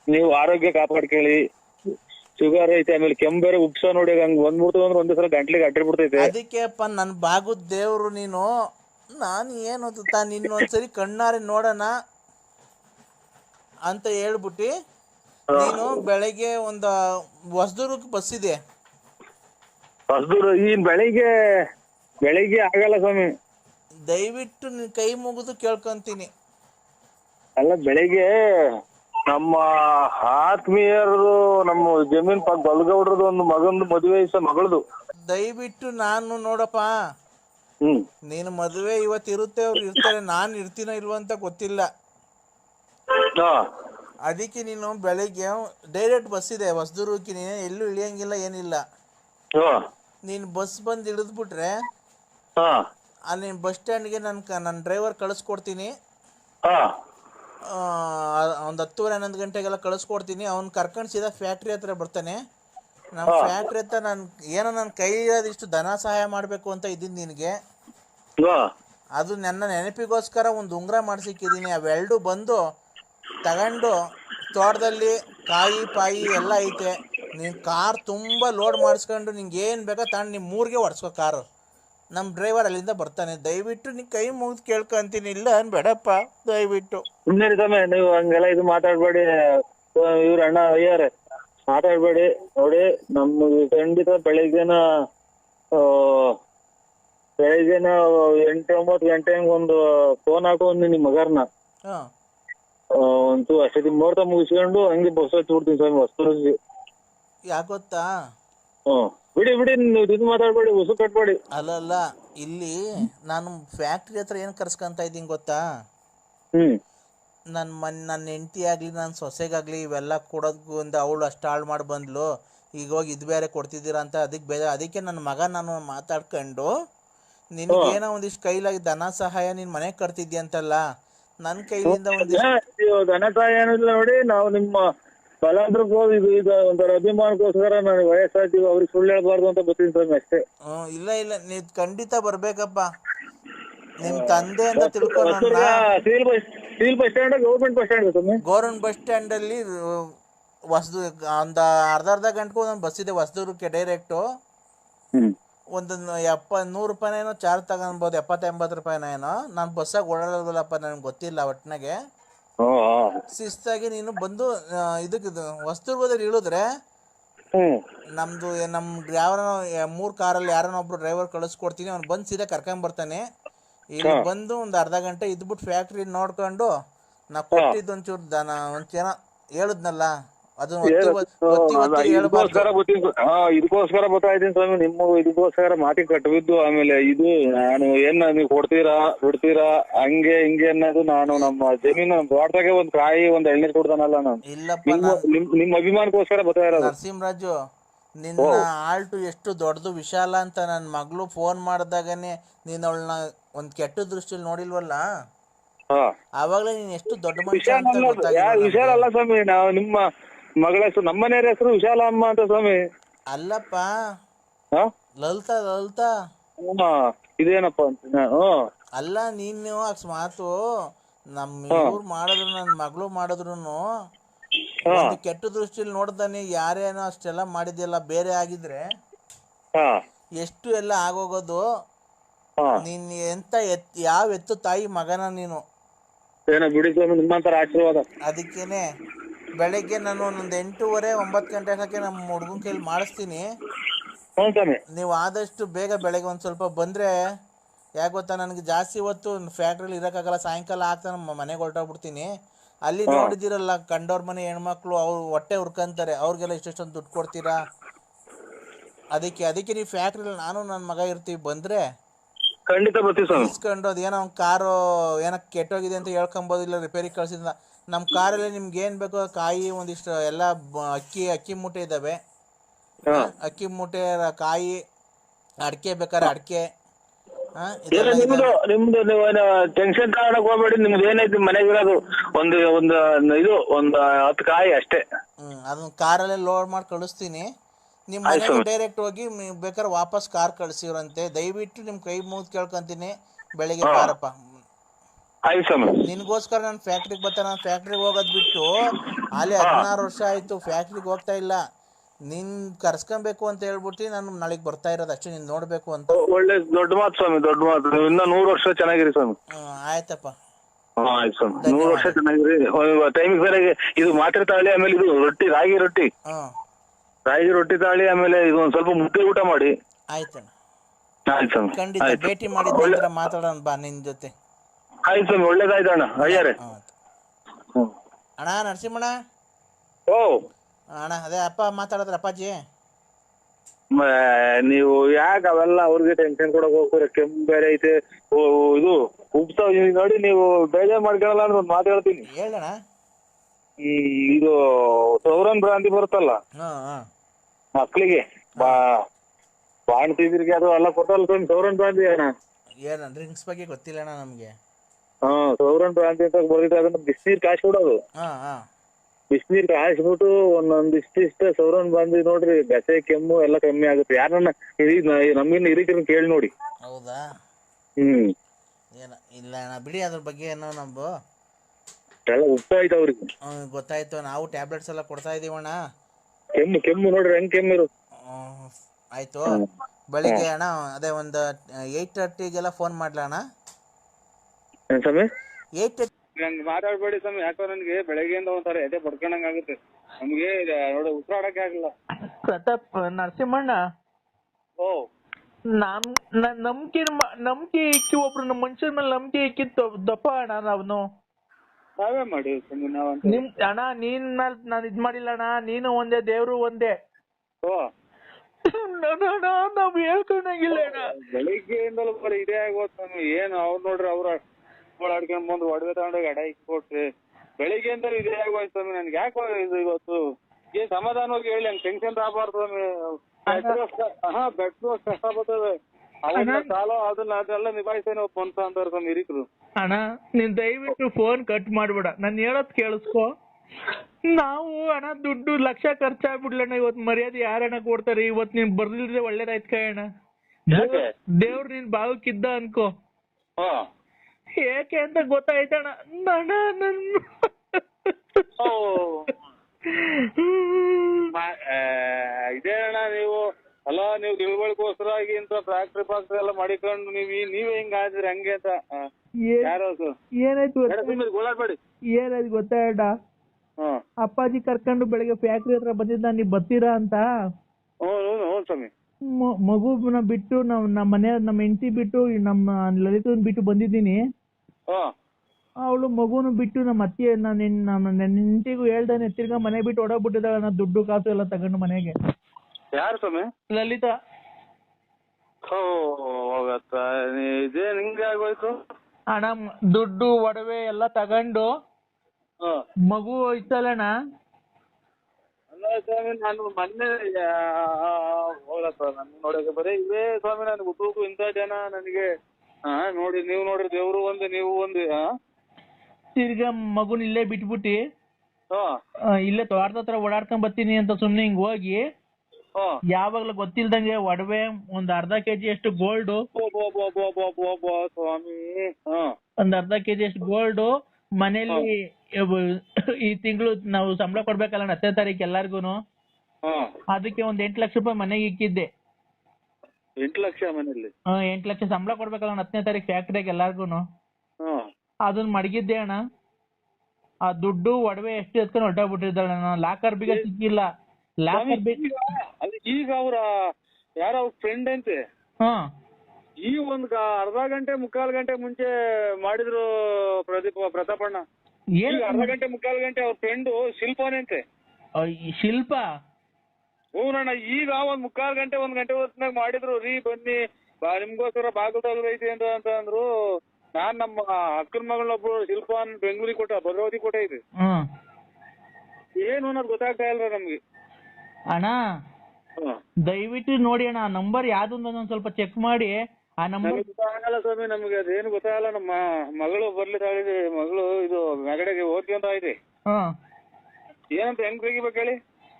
Speaker 2: ನೀವು ಆರೋಗ್ಯ ಕಾಪಾಡ್ಕೊಳ್ಳಿ. ಶುಗರ್ ಐತೆ ಆಮೇಲೆ ಕೆಮ್ಮು ಬೇರೆ ಉಪ್ಸ ನೋಡಿ ಹಂಗ್ ಒಂದ್ ಅಂದ್ರೆ ಒಂದೇ ಸಲ ಗಂಟ್ಲಿಗೆ ಅಡ್ಡಿ ಬಿಡ್ತೈತೆ.
Speaker 3: ಅದಕ್ಕೆ ಅಪ್ಪ ನನ್ನ ಬಾಗುದ ದೇವ್ರು ನೀನು. ನಾನು ಏನು ತಾನು ಇನ್ನೊಂದ್ಸರಿ ಕಣ್ಣಾರೆ ನೋಡೋಣ ಅಂತ ಹೇಳ್ಬಿಟ್ಟು. ನೀನು ಬೆಳಿಗ್ಗೆ ಒಂದು ಹೊಸದುರ್ಗಕ್ಕೆ ಬಸ್ ಇದೆ
Speaker 2: ಹೊಸದೂರು ಈ ಬೆಳಿಗ್ಗೆ ಬೆಳಿಗ್ಗೆ ಆಗಲ್ಲ ಸ್ವಾಮಿ.
Speaker 3: ದಯವಿಟ್ಟು ನಿನ್ ಕೈ ಮುಗಿದು ಕೇಳ್ಕೊಂತೀನಿ.
Speaker 2: ಅಲ್ಲ ಬೆಳಿಗ್ಗೆ ನಮ್ಮ ಆತ್ಮೀಯರದು ನಮ್ಮ ಜಮೀನ್ ಪಕ್ಕ ಬಲ್ಗೌಡ್ರದ್ದು ಒಂದು ಮಗಂದು ಮದುವೆ ಇಸ ಮಗಳದು.
Speaker 3: ದಯವಿಟ್ಟು ನಾನು ನೋಡಪ್ಪ.
Speaker 2: ಹ್ಮ್.
Speaker 3: ನೀನು ಮದುವೆ ಇವತ್ತು ಇರುತ್ತೆ ಅವ್ರು ಇರ್ತಾರೆ. ನಾನು ಇರ್ತೀನೋ ಇಲ್ವೋ ಅಂತ ಗೊತ್ತಿಲ್ಲ.
Speaker 2: ಹಾ.
Speaker 3: ಅದಕ್ಕೆ ನೀನು ಬೆಳಿಗ್ಗೆ ಡೈರೆಕ್ಟ್ ಬಸ್ ಇದೆ ಹೊಸದುರ್ಗಕ್ಕೆ ನೀನು ಎಲ್ಲೂ ಇಳಿಯಂಗಿಲ್ಲ ಏನಿಲ್ಲ.
Speaker 2: ನೀನ್
Speaker 3: ನೀನು ಬಸ್ ಬಂದು ಇಳಿದ್ಬಿಟ್ರೆ
Speaker 2: ಹಾ.
Speaker 3: ಅಲ್ಲಿ ನೀನು ಬಸ್ ಸ್ಟ್ಯಾಂಡ್ಗೆ ನನ್ನ ಕ ನನ್ನ ಡ್ರೈವರ್ ಕಳಿಸ್ಕೊಡ್ತೀನಿ. ಒಂದು ಹತ್ತುವರೆ ಹನ್ನೊಂದು ಗಂಟೆಗೆಲ್ಲ ಕಳಿಸ್ಕೊಡ್ತೀನಿ. ಅವ್ನು ಕರ್ಕೊಂಡು ಸೀದಾ ಫ್ಯಾಕ್ಟ್ರಿ ಹತ್ರ ಬರ್ತಾನೆ. ನಮ್ಮ ಫ್ಯಾಕ್ಟ್ರಿ ಹತ್ರ ನಾನು ಏನೋ ನನ್ನ ಕೈ ಇರೋದಿಷ್ಟು ಧನ ಸಹಾಯ ಮಾಡಬೇಕು ಅಂತ ಇದ್ದೀನಿ ನಿನಗೆ. ಅದು ನನ್ನ ನೆನಪಿಗೋಸ್ಕರ ಒಂದು ಉಂಗುರ ಮಾಡಿಸಿಕ್ಕಿದ್ದೀನಿ. ಅವೆರಡು ಬಂದು ತಗೊಂಡು ತೋಟದಲ್ಲಿ ಕಾಯಿ ಪಾಯಿ ಎಲ್ಲ ಐತೆ. ನೀನು ಕಾರ್ ತುಂಬ ಲೋಡ್ ಮಾಡಿಸ್ಕೊಂಡು ನಿಂಗೆ ಏನು ಬೇಕೋ ತಗೊಂಡು ನಿಮ್ಮ ಮೂರಿಗೆ ಹೊಡ್ಸ್ಕೊ ಕಾರು. ನಮ್ಮ ಡ್ರೈವರ್ ಅಲ್ಲಿಂದ ಬರ್ತಾನೆ. ದಯವಿಟ್ಟು ನೀ ಕೈ ಮುಗಿದು ಕೇಳ್ಕೊಂತೀನಿ ಇಲ್ಲ ಅನ್ಬೇಡಪ್ಪ. ದಯವಿಟ್ಟು.
Speaker 2: ಸುಮ್ಮನೆ ಸ್ವಾಮಿ ನೀವು ಹಂಗೆಲ್ಲ ಇದು ಮಾತಾಡ್ಬೇಡಿ. ಇವ್ರ ಅಣ್ಣ ಅಯ್ಯಾರೆ ಮಾತಾಡ್ಬೇಡಿ. ನೋಡಿ ನಮ್ಗೆ ಖಂಡಿತ ಬೆಳಿಗ್ಗೆನ ಆ, ಬೆಳಿಗ್ಗೆನ ಎಂಟು ಒಂಬತ್ತು ಗಂಟೆ ಹಂಗ್ ಒಂದು ಫೋನ್ ಹಾಕೊಂಡು ನಿಮ್ಮ ಮಗರ್ನ.
Speaker 3: ಹಾಂ.
Speaker 2: ಒಂದು ಅಷ್ಟೊತ್ತಿಗೆ ಮುಹೂರ್ತ ಮುಗಿಸ್ಕೊಂಡು ಹಂಗೆ ಬಸ್ ಹಚ್ಚಿ ಬಿಡ್ತೀನಿ ಸ್ವಾಮಿ ಹೊಸ
Speaker 3: ಯಾಕೆ ಗೊತ್ತಾ?
Speaker 2: ಹ್ಮ್ ಬಿಡಿ ಬಿಡಿ ನೀವು ಇದು ಮಾತಾಡ್ಬೇಡಿ ಉಸು ಕಟ್ಬೇಡಿ.
Speaker 3: ಅಲ್ಲ ಇಲ್ಲಿ ನಾನು ಫ್ಯಾಕ್ಟ್ರಿ ಹತ್ರ ಏನು ಕರ್ಸ್ಕೊಂತ ಇದ್ದೀನಿ ಗೊತ್ತಾ?
Speaker 2: ಹ್ಮ್
Speaker 3: ನನ್ನ ಮನ್ ನನ್ನ ಹೆಂಡತಿ ಆಗಲಿ ನನ್ನ ಸೊಸೆಗಾಗಲಿ ಇವೆಲ್ಲ ಕೊಡೋದಕ್ಕೂ ಒಂದು ಅವಳು ಅಷ್ಟು ಹಾಳು ಮಾಡಿ ಬಂದ್ಲು. ಈಗ ಹೋಗಿ ಇದು ಬೇರೆ ಕೊಡ್ತಿದ್ದೀರಾ ಅಂತ ಅದಕ್ಕೆ ಬೇರೆ ಅದಕ್ಕೆ ನನ್ನ ಮಗ ನಾನು ಮಾತಾಡ್ಕೊಂಡು ನಿನಗೇನೋ ಒಂದಿಷ್ಟು ಕೈಲಾಗಿ ಧನ ಸಹಾಯ ನಿನ್ನ ಮನೆಗೆ ಕಟ್ತಿದ್ದಿ ಅಂತಲ್ಲ? ನನ್ನ ಕೈಯಿಂದ ಒಂದು
Speaker 2: ನೀವು ಘನತಾಯ ಏನಿಲ್ಲ ನೋಡಿ ನಾವು ನಿಮ್ಮ ಹೋಗಿ ಇದು ಇದು ಒಂಥರ ಅಭಿಮಾನಕ್ಕೋಸ್ಕರ ನಾನು ವಯಸ್ಸಾಗ್ತೀವಿ ಅವ್ರಿಗೆ ಸುಳ್ಳು ಹೇಳ್ಬಾರ್ದು ಅಂತ ಬರ್ತೀನಿ ಸ್ವಾಮಿ ಅಷ್ಟೇ.
Speaker 3: ಹ್ಞೂ ಇಲ್ಲ ಇಲ್ಲ ನೀ ಖಂಡಿತ ಬರ್ಬೇಕಪ್ಪ. ನಿಮ್ ತಂದೆ ಅಂತ ತಿಳ್ಕೊಂಡು
Speaker 2: steel bus steel bus stand government bus stand ಅಲ್ಲಿ
Speaker 3: ಗೌರ್ಮೆಂಟ್ ಬಸ್ ಸ್ಟ್ಯಾಂಡಲ್ಲಿ ಹೊಸದು ಒಂದು ಅರ್ಧ ಅರ್ಧ ಗಂಟೆಗೂ ಒಂದು ಬಸ್ ಇದೆ ಹೊಸದುರ್ಗಕ್ಕೆ ಡೈರೆಕ್ಟ್
Speaker 2: ಹ್ಮ್.
Speaker 3: ಒಂದು ಎಪ್ಪ ನೂರು ರೂಪಾಯಿನೇನೋ ಚಾರ್ಜ್ ತಗೊಬೋದು ಎಪ್ಪತ್ತು ಎಂಬತ್ತು ರೂಪಾಯಿನೇನೋ ಏನೋ. ನಾನು ಬಸ್ಸಾಗ ಓಡಾಡೋದಿಲ್ಲಪ್ಪ ನನಗೆ ಗೊತ್ತಿಲ್ಲ ಒಟ್ಟಿನಾಗೆ. ಶಿಸ್ತಾಗಿ ನೀನು ಬಂದು ಇದಕ್ಕೆ ಇದು ಹೊಸದುರ್ಗದಲ್ಲಿ ಇಳಿದ್ರೆ
Speaker 2: ನಮ್ದು
Speaker 3: ನಮ್ ನಮ್ಮ ಮೂರ್ ಮೂರು ಕಾರಲ್ಲಿ ಯಾರನ್ನೋ ಒಬ್ರು ಡ್ರೈವರ್ ಕಳಿಸ್ಕೊಡ್ತೀನಿ ಅವ್ನು ಬಂದು ಸೀದಾ ಕರ್ಕೊಂಬರ್ತಾನೆ ಇಲ್ಲಿ ಬಂದು ಒಂದು ಅರ್ಧ ಗಂಟೆ ಇದ್ಬಿಟ್ಟು ಫ್ಯಾಕ್ಟ್ರಿ ನೋಡ್ಕೊಂಡು ನಾ ಕೊಟ್ಟಿದ್ದು ಒಂಚೂರು ದನ ಒಂಚೇನ ಹೇಳಿದ್ನಲ್ಲ
Speaker 2: ಇದಕ್ಕೋಸ್ಕರ ಬರ್ತಾ ಗೊತ್ತಾಯ್ತೀನಿ ಸ್ವಾಮಿ ನಿಮ್ಮ ಇದಕ್ಕೋಸ್ಕರ ಮಾತಿ ಕಟ್ಟಬಿದ್ದು ಆಮೇಲೆ ಇದು ನಾನು ಏನ್ ನೀವು ಕೊಡ್ತೀರಾ ಬಿಡ್ತೀರಾ ಹಂಗೆ ಹಿಂಗೆ ಅನ್ನೋದು ನಾನು ನಮ್ಮ ಜಮೀನು ತೋಟದಾಗೆ ಒಂದ್ ಕಾಯಿ ಒಂದ್ ಎಳ್ನೀರ್ ಕೊಡ್ತಾನಲ್ಲ ನಾನು. ನಿಮ್ ಅಭಿಮಾನಕ್ಕೋಸ್ಕರ ಬರ್ತಾ ಇರೋದು.
Speaker 3: ನರಸಿಂಹರಾಜು ನಿನ್ನ ಆಲ್ಟು ಎಷ್ಟು ದೊಡ್ಡದು ವಿಶಾಲ ಅಂತ ನನ್ನ ಮಗಳು ಫೋನ್ ಮಾಡಿದಾಗನೇ ನೀನ್ ಅವಳನ್ನ ಒಂದ್ ಕೆಟ್ಟ ದೃಷ್ಟಿಯಲ್ಲಿ ನೋಡಿಲ್ವಲ್ಲ? ಆವಾಗಲೇ ನೀನು ಎಷ್ಟು ದೊಡ್ಡ ಮನುಷ್ಯ ಅಂತ
Speaker 2: ವಿಶಾಲ ಅಲ್ಲ ಸ್ವಾಮಿ ನಾವು ನಿಮ್ಮ ಮಗಳ ಹೆಸರು ನಮ್ಮ ಮನೆಯವ್ರ ಹೆಸರು ವಿಶಾಲ ಅಮ್ಮ ಅಂತ ಸ್ವಾಮಿ.
Speaker 3: ಅಲ್ಲಪ್ಪ.
Speaker 2: ಹಾ?
Speaker 3: ಲಲಿತಾ.
Speaker 2: ಇದೇನಪ್ಪ ಅಂತ. ಹ್ಮ್
Speaker 3: ಅಲ್ಲ ನೀನು ಅಕಸ್ಮಾತು ನಮ್ಮ ಇವ್ರು ಮಾಡಿದ್ರು ನನ್ನ ಮಗಳು ಮಾಡಿದ್ರು ಒಂದು ಕೆಟ್ಟ ದೃಷ್ಟಿಲಿ ನೋಡ್ದಾನೆ ಯಾರೇನೋ ಅಷ್ಟೆಲ್ಲ ಮಾಡಿದ್ಯಲ್ಲ ಬೇರೆ ಆಗಿದ್ರೆ
Speaker 2: ಹಾ.
Speaker 3: ಎಷ್ಟು ಎಲ್ಲ ಆಗೋಗೋದು.
Speaker 2: ಹಾ.
Speaker 3: ನೀನ್ ಎಂತ ಎತ್ ಯಾವ ಎತ್ತು ತಾಯಿ ಮಗನ ನೀನು.
Speaker 2: ಏನೋ ಬಿಡಿ ಸ್ವಾಮಿ ನಿಮ್ಮಂತರ ಆಶೀರ್ವಾದ.
Speaker 3: ಅದಕ್ಕೇನೆ. ಬೆಳಗ್ಗೆ ನಾನು ಒಂದೊಂದು ಎಂಟೂವರೆ ಒಂಬತ್ತು ಗಂಟೆ ಹಾಕಿ ನಮ್ಮ ಹುಡುಗನ ಕೈಲಿ ಮಾಡಿಸ್ತೀನಿ.
Speaker 2: ಹ್ಞೂ ಸ್ವಾಮಿ.
Speaker 3: ನೀವು ಆದಷ್ಟು ಬೇಗ ಬೆಳಗ್ಗೆ ಒಂದು ಸ್ವಲ್ಪ ಬಂದರೆ ಯಾಕೆ ಗೊತ್ತಾ ನನಗೆ ಜಾಸ್ತಿ ಹೊತ್ತು ಫ್ಯಾಕ್ಟ್ರಿಲಿ ಇರೋಕ್ಕಾಗಲ್ಲ ಸಾಯಂಕಾಲ ಆಗ್ತಾ ನಮ್ಮ ಮನೆಗೆ ಹೊರಟೋಗ್ಬಿಡ್ತೀನಿ. ಅಲ್ಲಿ ನೋಡಿದಿರಲ್ಲ ಕಂಡೋರ್ ಮನೆ ಹೆಣ್ಮಕ್ಳು ಅವ್ರು ಹೊಟ್ಟೆ ಹುರ್ಕಂತಾರೆ ಅವ್ರಿಗೆಲ್ಲ ಇಷ್ಟೊಂದು ದುಡ್ಡು ಕೊಡ್ತೀರಾ? ಅದಕ್ಕೆ ಅದಕ್ಕೆ ನೀವು ಫ್ಯಾಕ್ಟ್ರಿಲಿ ನಾನು ನನ್ನ ಮಗ ಇರ್ತೀವಿ ಬಂದರೆ
Speaker 2: ಖಂಡಿತ ಬರ್ತೀವಿ ಸ್ವಾಮಿ.
Speaker 3: ಇಸ್ಕೊಂಡು ಅದೇನೋ ಒಂದು ಕಾರು ಏನೋ ಕೆಟ್ಟೋಗಿದೆ ಅಂತ ಹೇಳ್ಕೊಂಬೋದು ಇಲ್ಲ ರಿಪೇರಿ ಕಳ್ಸಿದ ನಮ್ಮ ಕಾರಲ್ಲಿ ನಿಮ್ಗೆ ಏನ್ ಬೇಕೋ ಕಾಯಿ ಒಂದಿಷ್ಟು ಎಲ್ಲ ಅಕ್ಕಿ ಅಕ್ಕಿ ಮೂಟೆ
Speaker 2: ಇದಾವೆ.
Speaker 3: ಅಕ್ಕಿ ಮೂಟೆ ಕಾಯಿ ಅಡಿಕೆ ಬೇಕಾದ್ರೆ ಅಡಿಕೆ.
Speaker 2: ನಿಮ್ದು ನಿಮ್ದು ನೀವು ಟೆನ್ಷನ್ ತಗೊಳಕ್ ಹೋಗ್ಬೇಡಿ ನಿಮ್ದು ಏನೈತಿ ಮನೆಗೆ ಇರೋದು ಒಂದು ಒಂದು ಇದು ಒಂದು ಹತ್ತು ಕಾಯಿ ಅಷ್ಟೇ.
Speaker 3: ಹ್ಮ್ ಅದನ್ನ ಕಾರಲ್ಲೇ ಲೋಡ್ ಮಾಡಿ ಕಳಿಸ್ತೀನಿ. ನಿಮ್ಮ ಮನೆಗೆ ಡೈರೆಕ್ಟ್ ಹೋಗಿ ಬೇಕಾದ್ರೆ ವಾಪಸ್ ಕಾರ್ ಕಳಿಸಿವ್ರಂತೆ. ದಯವಿಟ್ಟು ನಿಮ್ಮ ಕೈ ಮುಗಿದು ಕೇಳ್ಕೊಂತೀನಿ. ಬೆಳಿಗ್ಗೆ. ಬಾರಪ್ಪ.
Speaker 2: ಆಯ್ತು ಸ್ವಾಮಿ
Speaker 3: ನಿನಗೋಸ್ಕರ ನಾನು ಫ್ಯಾಕ್ಟ್ರಿಗೆ ಬರ್ತಾ ನಾನು ಫ್ಯಾಕ್ಟ್ರಿಗೆ ಹೋಗೋದ್ ಬಿಟ್ಟು ಅಲ್ಲಿ ಹದಿನಾರು ವರ್ಷ ಆಯ್ತು ಫ್ಯಾಕ್ಟ್ರಿಗೆ ಹೋಗ್ತಾ ಇಲ್ಲ. ನಿನ್ ಕರ್ಸ್ಕೊಬೇಕು ಅಂತ ಹೇಳ್ಬಿಟ್ಟು ನಾನು ನಾಳೆಗೆ ಬರ್ತಾ ಇರೋದು ಅಷ್ಟೇ ನೀನ್ ನೋಡ್ಬೇಕು ಅಂತ.
Speaker 2: ಒಳ್ಳೆ ದೊಡ್ಡ ಮಾತು ಸ್ವಾಮಿ ದೊಡ್ಡ ಮಾತು. ನೀವು ಇನ್ನ ನೂರು ವರ್ಷ ಚೆನ್ನಾಗಿರಿ ಸ್ವಾಮಿ.
Speaker 3: ಹ್ಮ್, ಆಯ್ತಪ್ಪ.
Speaker 2: ಹಾ ಆಯ್ತು ಸ್ವಾಮಿ. ನೂರು ವರ್ಷ ಚೆನ್ನಾಗಿರಿ. ಟೈಮಿಗೆ ಸರಿಯಾಗಿ ಇದು ಮಾತ್ರೆ ತಾಳಿ ಆಮೇಲೆ ಇದು ರೊಟ್ಟಿ ರಾಗಿ ರೊಟ್ಟಿ.
Speaker 3: ಹ್ಮ್
Speaker 2: ರಾಗಿ ರೊಟ್ಟಿ ತಾಳಿ ಆಮೇಲೆ ಇದು ಒಂದ್ ಸ್ವಲ್ಪ ಮುದ್ದೆ ಊಟ ಮಾಡಿ.
Speaker 3: ಆಯ್ತಣ್ಣ.
Speaker 2: ಆಯ್ತು ಸ್ವಾಮಿ.
Speaker 3: ಖಂಡಿತ
Speaker 2: ಆಯ್ತು.
Speaker 3: ಭೇಟಿ ಮಾಡಿ ಮಾತಾಡೋಣ ಬಾ ನಿನ್ ಜೊತೆ.
Speaker 2: ಆಯ್ತು ಸ್ವಾಮಿ ಒಳ್ಳೇದಾಯ್ತು ಅಣ್ಣ ಅಯ್ಯಾರೆ.
Speaker 3: ಹ್ಞೂ
Speaker 2: ಹ್ಮ್.
Speaker 3: ಅಣ್ಣ ನರಸಿಂಹಣ್ಣ?
Speaker 2: ಓ.
Speaker 3: ಅಣ್ಣ ಅದೇ ಅಪ್ಪ ಮಾತಾಡಿದ್ರ ಅಪ್ಪಾಜಿ.
Speaker 2: ಮ- ನೀವು ಯಾಕೆ ಅವೆಲ್ಲ ಅವ್ರಿಗೆ ಟೆನ್ಷನ್ ಕೊಡಕ್ ಹೋಗ್ತೀರ? ಕೆಮ್ಮು ಬೇರೆ ಐತೆ. ಓ ಇದು ಉಪ್ತಾವ್ ನೋಡಿ ನೀವು ಬೇಜಾರ್ ಮಾಡ್ಕೊಳಲ್ಲ ಅಂತ ಒಂದ್ ಮಾತು ಹೇಳ್ತೀನಿ.
Speaker 3: ಹೇಳಣ್ಣ.
Speaker 2: ಈ ಇದು ಸೌರನ್ ಭ್ರಾಂತಿ ಬರುತ್ತಲ್ಲ?
Speaker 3: ಹಾಂ ಹಾಂ.
Speaker 2: ಮಕ್ಳಿಗೆ ಬಾ ಬಾಣ್ ತಿದ್ರಿಗೆ ಅದು ಎಲ್ಲ ಕೊಟ್ಟಲ್ಲ ಸ್ವಾಮಿ ಸೌರನ್ ಭ್ರಾಂತಿ ಅಣ್ಣ.
Speaker 3: ಏನು ಡ್ರಿಂಕ್ಸ್ ಬಗ್ಗೆ ಗೊತ್ತಿಲ್ಲ ಅಣ್ಣ ನಮಗೆ.
Speaker 2: ಹಾ ಸೌರನ್ ಭ್ರಾಂತಿ ಅಂತ ಬರ್ದಿಟ್ಟು ಅದನ್ನ ಬಿಸಿನೀರ್ ಕಾಯಿಸ್ಬಿಡೋದು.
Speaker 3: ಹಾ ಹಾ.
Speaker 2: ಬಿಸಿನೀರ್ ಕಾಯಿಸ್ಬಿಟ್ಟು ಒಂದೊಂದ್ ಇಷ್ಟಿಷ್ಟ ಸೌರನ್ ಭ್ರಾಂತಿ ನೋಡ್ರಿ ಬೆಸೆ ಕೆಮ್ಮು ಎಲ್ಲ ಕಮ್ಮಿ ಆಗುತ್ತೆ. ಯಾರನ್ನ ನಮ್ಗಿನ್ನ ಹಿರಿಕರನ್ನ ಕೇಳಿ ನೋಡಿ.
Speaker 3: ಹೌದಾ?
Speaker 2: ಹ್ಮ್.
Speaker 3: ಏನ ಇಲ್ಲ ಬಿಡಿ ಅದ್ರ ಬಗ್ಗೆ ಏನೋ ನಮ್ದು.
Speaker 2: ಎಲ್ಲ ಉಪ್ಪ ಅವ್ರಿಗೆ.
Speaker 3: ಹ್ಮ್, ಗೊತ್ತಾಯ್ತು ನಾವು ಟ್ಯಾಬ್ಲೆಟ್ಸ್ ಎಲ್ಲ ಕೊಡ್ತಾ ಇದೀವಣ್ಣ
Speaker 2: ಕೆಮ್ಮು ಕೆಮ್ಮು ನೋಡ್ರಿ ಹೆಂಗ್ ಕೆಮ್ಮಿರು
Speaker 3: ಹ್ಮ್, ಆಯ್ತು. ಬೆಳಿಗ್ಗೆ ಅಣ್ಣ ಅದೇ ಒಂದು ಏಯ್ಟ್ ತರ್ಟಿಗೆಲ್ಲ ಫೋನ್ ಮಾಡ್ಲಾ ಅಣ್ಣ
Speaker 2: ಏನ್ ಸ್ವಾಮಿ?
Speaker 3: ಏಯ್ಟ್
Speaker 2: ನಂಗೆ ಮಾತಾಡ್ಬೇಡಿ ಸ್ವಾಮಿ ಯಾಕೋ ನನ್ಗೆ ಬೆಳಗ್ಗೆಯಿಂದ ಒಂಥರ ಎದೆ ಪಡ್ಕೊಂಡಂಗ್ ಆಗುತ್ತೆ ನಮ್ಗೆ ನೋಡಿ ಉಸಿರಾಡಕ್ಕೆ ಆಗಲ್ಲ
Speaker 4: ಪ್ರತಾಪ್ ನರಸಿಂಹಣ್ಣ.
Speaker 2: ಓ.
Speaker 4: ನಮ್ ನ- ನಂಬಿಕೆ ನಂಬಿಕೆ ಇಕ್ಕಿ ಒಬ್ರು ನಮ್ಮ ಮನುಷ್ಯರ ಮೇಲೆ ನಂಬಿಕೆ ಇಕ್ಕಿ ದಪ್ಪ ಅಣ್ಣ ನಾವ್ನು
Speaker 2: ನಾವೇ ಮಾಡಿ ಸ್ವಾಮಿ ನಾವಂತ.
Speaker 4: ನಿಮ್ ಅಣ್ಣ ನೀನ್ ಮೇಲೆ ನಾನ್ ಇದ್ ಮಾಡಿಲ್ಲ ಅಣ್ಣ ನೀನು ಒಂದೇ ದೇವ್ರು ಒಂದೇ.
Speaker 2: ಓ.
Speaker 4: ಅಣ್ಣ ನಾವ್ ಹೇಳ್ಕೊಂಡಂಗಿಲ್ಲ ಅಣ್ಣ.
Speaker 2: ಬೆಳಿಗ್ಗೆಯಿಂದಲೂ ಬರೀ ಇದೇ ಆಗೋದ್ ಸ್ವಾಮಿ ಏನು ಅವ್ರು ನೋಡ್ರಿ ಅವ್ರ ಓಡಾಡ್ಕೊಂಡ್ ಬಂದು ಒಡವೆ ತಗೊಂಡೋಗಿ ಅಡ ಕೊಟ್ರಿ ಬೆಳಿಗ್ಗೆ ಇದೇ ಆಗೋಯ್ತು ಸ್ವಾಮಿ. ನನ್ಗೆ ಯಾಕೋ ಇದು ಇವತ್ತು? ಏನ್ ಸಮಾಧಾನವಾಗಿ ಹೇಳಿ ಹಂಗ್ ಟೆನ್ಷನ್ ಆಗಬಾರ್ದು ಸ್ವಾಮಿ. ಹಾ ಬೆಟ್ರು ಕಷ್ಟ ಬರ್ತದೆ ಸಾಲ ಅದನ್ನ ಅದೆಲ್ಲ ನಿಭಾಯಿಸ್ತೇನೆ ಒಬ್ಬ ಮನ್ಸ ಅಂತಾರೆ ಸ್ವಾಮಿ ಹಿರಿಕರು.
Speaker 4: ಅಣ್ಣ ನೀನ್ ದಯವಿಟ್ಟು ಫೋನ್ ಕಟ್ ಮಾಡ್ಬೇಡ. ನನ್ ಹೇಳೋದ್ ಕೇಳಿಸ್ಕೋ. ನಾವು ಅಣ್ಣ ದುಡ್ಡು ಲಕ್ಷ ಖರ್ಚಾಗ್ಬಿಡ್ಲಣ್ಣ ಇವತ್ ಮರ್ಯಾದೆ ಯಾರಣ್ಣ ಕೊಡ್ತಾರೆ? ಇವತ್ ನೀನ್ ಬರ್ದಿಲ್ದೆ ಒಳ್ಳೇದಾಯ್ತು ಕಣ
Speaker 2: ದೇವ್ರ
Speaker 4: ದೇವ್ರು ನಿನ್ ಭಾಗಕ್ಕಿದ್ದ ಅನ್ಕೋ. ಏಕೆ ಅಂತ ಗೊತ್ತಾಯ್ತಣ್ಣ. ಅಣ್ಣ ನನ್
Speaker 2: ಓ. ಮಾ- ಆ, ಇದೇ ಅಣ್ಣ ನೀವು. ಅಲ್ಲ ನೀವು ತಿಳುವಳಿಕೋಸ್ಕರ ಇಂತ ಫ್ಯಾಕ್ಟ್ರಿ ಫ್ಯಾಕ್ಟ್ರಿ ಎಲ್ಲ ಮಾಡಿಕೊಂಡು ನೀವ್ ನೀವೇ ಹಿಂಗ ಆದ್ರಿ ಹಂಗೆ ಅಂತ. ಯಾರು?
Speaker 4: ಏನಾಯ್ತು
Speaker 2: ಗೋಳಾಡ್ಬೇಡಿ
Speaker 4: ಏನಾಯ್ತು ಗೊತ್ತಾಯ್ತ ಅಪ್ಪಾಜಿ ಕರ್ಕೊಂಡು ಬೆಳಿಗ್ಗೆ ಫ್ಯಾಕ್ಟ್ರಿ ಹತ್ರ ಬಂದಿದ್ದ ನೀವ್ ಬರ್ತೀರಾ ಅಂತ?
Speaker 2: ಸ್ವಾಮಿ.
Speaker 4: ಮಗುನ ಬಿಟ್ಟು ನಾವ್ ನಮ್ಮ ಮನೆ ನಮ್ಮ ಹೆಂಡತಿ ಬಿಟ್ಟು ನಮ್ಮ ಲಲಿತನ್ ಬಿಟ್ಟು ಬಂದಿದ್ದೀನಿ. ಅವಳು ಮಗುನು ಬಿಟ್ಟು ನಮ್ಮ ಅತ್ತೆ ನಾನು ಹೆಂಡತಿಗೂ ಹೇಳ್ದಾನೆ ತಿರ್ಗಾ ಮನೆ ಬಿಟ್ಟು ಹೊಡೋಗ್ಬಿಟ್ಟಿದ್ದಾಳೆ ನಾ ದುಡ್ಡು ಕಾಸು ಎಲ್ಲ ತಗೊಂಡು ಮನೆಗೆ.
Speaker 2: ಯಾರು ಸ್ವಾಮಿ?
Speaker 4: ಲಲಿತಾ.
Speaker 2: ಇದೇನ್ ಹಿಂಗೆ ಆಗೋಯ್ತು?
Speaker 4: ಅಣ್ಣ ದುಡ್ಡು ಒಡವೆ ಎಲ್ಲ ತಗೊಂಡು ಮಗು ಇತ್ತಲ್ಲಣ್ಣ?
Speaker 2: ಅಲ್ಲ ಸ್ವಾಮಿ ನಾನು ಮೊನ್ನೆ ನಾನು ನೋಡಕ್ಕೆ ಬರೀ ಇವೇ ಸ್ವಾಮಿ ನನಗೆ ಹುಟ್ಟುಕು ಇಂಥ ಜನ ನನಗೆ. ಹಾ ನೋಡಿ ನೀವು ನೋಡ್ರಿ ದೇವ್ರು ಒಂದು ನೀವು ಒಂದು ಹಾ
Speaker 4: ತಿರ್ಗಾ ಮಗುನ ಇಲ್ಲೇ ಬಿಟ್ಬಿಟ್ಟಿ
Speaker 2: ಹಾ.
Speaker 4: ಆ, ಇಲ್ಲೇ ತೋಟದ ಹತ್ರ ಓಡಾಡ್ಕೊಂಡ್ ಬರ್ತೀನಿ ಅಂತ ಸುಮ್ನೆ ಹಿಂಗ್ ಹೋಗಿ
Speaker 2: ಹಾ.
Speaker 4: ಯಾವಾಗ್ಲೂ ಗೊತ್ತಿಲ್ದಂಗೆ ಒಡವೆ ಒಂದ್ ಅರ್ಧ ಕೆಜಿ ಅಷ್ಟು ಗೋಲ್ಡ್
Speaker 2: ಸ್ವಾಮಿ. ಹಾ.
Speaker 4: ಒಂದ್ ಅರ್ಧ ಕೆಜಿ ಅಷ್ಟು ಗೋಲ್ಡ್ ಮನೇಲಿ ಈ ತಿಂಗಳು ನಾವು ಸಂಬಳ ಕೊಡ್ಬೇಕಲ್ಲ ಹತ್ತನೇ ತಾರೀಕು ಎಲ್ಲಾರ್ಗುನು
Speaker 2: ಹಾ.
Speaker 4: ಅದಕ್ಕೆ ಒಂದ್ ಎಂಟ್ ಲಕ್ಷ ರೂಪಾಯಿ ಮನೆಗೆ ಇಕ್ಕಿದ್ದೆ.
Speaker 2: ಎಂಟು ಲಕ್ಷ ಮನೆಯಲ್ಲಿ.
Speaker 4: ಆ, ಎಂಟ್ ಲಕ್ಷ ಸಂಬಳ ಕೊಡ್ಬೇಕಲ್ಲ ಹತ್ತನೇ ತಾರೀಕು ಫ್ಯಾಕ್ಟ್ರಿಗೆ ಎಲ್ಲಾರ್ಗುನು.
Speaker 2: ಹಾ.
Speaker 4: ಅದನ್ನ ಮಡಗಿದ್ದೆ ಅಣ್ಣ. ಆ ದುಡ್ಡು ಒಡವೆ ಎಷ್ಟು ಎತ್ಕೊಂಡು ಹೊರಟೋಗ್ಬಿಟ್ಟಿದ್ದಾಳೆ ಲಾಕರ್ ಬೀಗ ಸಿಕ್ಕಿಲ್ಲ. ಲಾಕರ್ ಬೀಗ
Speaker 2: ಈಗ ಅಲ್ಲಿ ಈಗ ಅವ್ರ ಯಾರೋ ಅವ್ರ ಫ್ರೆಂಡ್ ಅಂತೆ.
Speaker 4: ಹಾ.
Speaker 2: ಈ ಒಂದ್ ಗ- ಅರ್ಧ ಗಂಟೆ ಮುಕ್ಕಾಲ್ ಗಂಟೆ ಮುಂಚೆ ಮಾಡಿದ್ರು ಪ್ರದೀಪ್ ಪ್ರತಾಪಣ್ಣ ಈಗ ಅರ್ಧ ಗಂಟೆ ಮುಕ್ಕಾಲ್ ಗಂಟೆ ಅವ್ರ ಫ್ರೆಂಡ್ ಶಿಲ್ಪಾನೆ ಅಂತೆ
Speaker 4: ಶಿಲ್ಪ?
Speaker 2: ಹ್ಞೂನಣ್ಣ ಈಗ ಒಂದ್ ಮುಕ್ಕಾಲ್ ಗಂಟೆ ಒಂದ್ ಗಂಟೆ ಹೊತ್ತಿನಾಗ ಮಾಡಿದ್ರು ರೀ ಬನ್ನಿ ಬಾ ನಿಮ್ಗೋಸ್ಕರ ಬಾಗಲದಲ್ಲಿ ಐತಿ ಅಂತ ಅಂತ ಅಂದ್ರು. ನಾನ್ ನಮ್ಮ ಅಕ್ಕನ ಮಗಳೊಬ್ರು ಶಿಲ್ಪಾನ್ ಬೆಂಗಳೂರಿಗೆ ಕೊಟ್ಟ ಭದ್ರಾವತಿ ಕೊಟ್ಟ ಇದೆ
Speaker 4: ಹ್ಮ್
Speaker 2: ಏನು ಅನ್ನೋದು ಗೊತ್ತಾಗ್ತಾ ಇಲ್ಲ ನಮ್ಗೆ.
Speaker 4: ಅಣ್ಣ ದಯವಿಟ್ಟು ನೋಡಿ ಅಣ್ಣ ಆ ನಂಬರ್ ಯಾವ್ದು ಅಂತ ಒಂದ್ ಸ್ವಲ್ಪ ಚೆಕ್ ಮಾಡಿ ಆ ನಂಬರ್
Speaker 2: ಗೊತ್ತಾಗಲ್ಲ ಸ್ವಾಮಿ ನಮ್ಗೆ ಅದೇನು ಗೊತ್ತಾಗಲ್ಲ ನಮ್ಮ ಮಗಳು ಬರ್ಲಿ ತಾಳಿದೆ ಮಗಳು ಇದು ಮೆಗಡೆಗೆ ಓದ್ಕೊಂತ ಐತಿ ಏನಂತ ಹೆಂಗ್ ತೆಗಿಬೇಕು ಹೇಳಿ?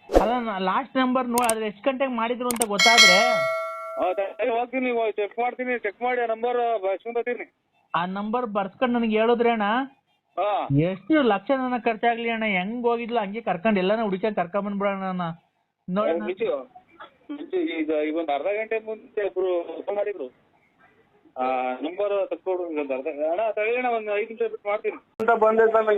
Speaker 4: ಅಲ್ಲ ಲಾಸ್ಟ್ ನಂಬರ್ ನೋಡಿ ಅದ್ರ ಎಷ್ಟು ಗಂಟೆಗೆ ಮಾಡಿದ್ರು ಅಂತ ಗೊತ್ತಾದ್ರೆ?
Speaker 2: ಹೋಗ್ತೀನಿ ಚೆಕ್ ಮಾಡ್ತೀನಿ ಚೆಕ್ ಮಾಡಿ ಆ ನಂಬರ್ ಬರ್ಸ್ಕೊಂತೀನಿ
Speaker 4: ಆ ನಂಬರ್ ಬರ್ಸ್ಕೊಂಡ್ ನನಗೆ ಹೇಳಿದ್ರೆ ಅಣ್ಣ?
Speaker 2: ಹಾ.
Speaker 4: ಎಷ್ಟು ಲಕ್ಷ ನನ್ನ ಖರ್ಚಾಗ್ಲಿ ಅಣ್ಣ ಹೆಂಗ್ ಹೋಗಿದ್ಲು ಹಂಗೆ ಕರ್ಕೊಂಡು ಎಲ್ಲಾನ ಹುಡುಕಿ ಕರ್ಕೊಂಡ್ ಬಂದ್ಬಿಡೋಣ ಅಣ್ಣ. ನೋಡಿ
Speaker 2: ಮುಂಚೆ ಮುಂಚೆ ಈಗ ಈಗ ಒಂದು ಅರ್ಧ ಗಂಟೆ ಮುಂಚೆ ಒಬ್ರು ಫೋನ್ ಮಾಡಿದ್ರು. ಆ ನಂಬರ್ ತಕ್ಕೊಡು ಅರ್ಧ ಅಣ್ಣ ತಗೊಳ್ಳೋಣ ಒಂದು ಐದು ನಿಮಿಷ ಬಿಟ್ಟು ಮಾಡ್ತೀನಿ. ಅಂತ ಬಂದೆ ಸ್ವಾಮಿ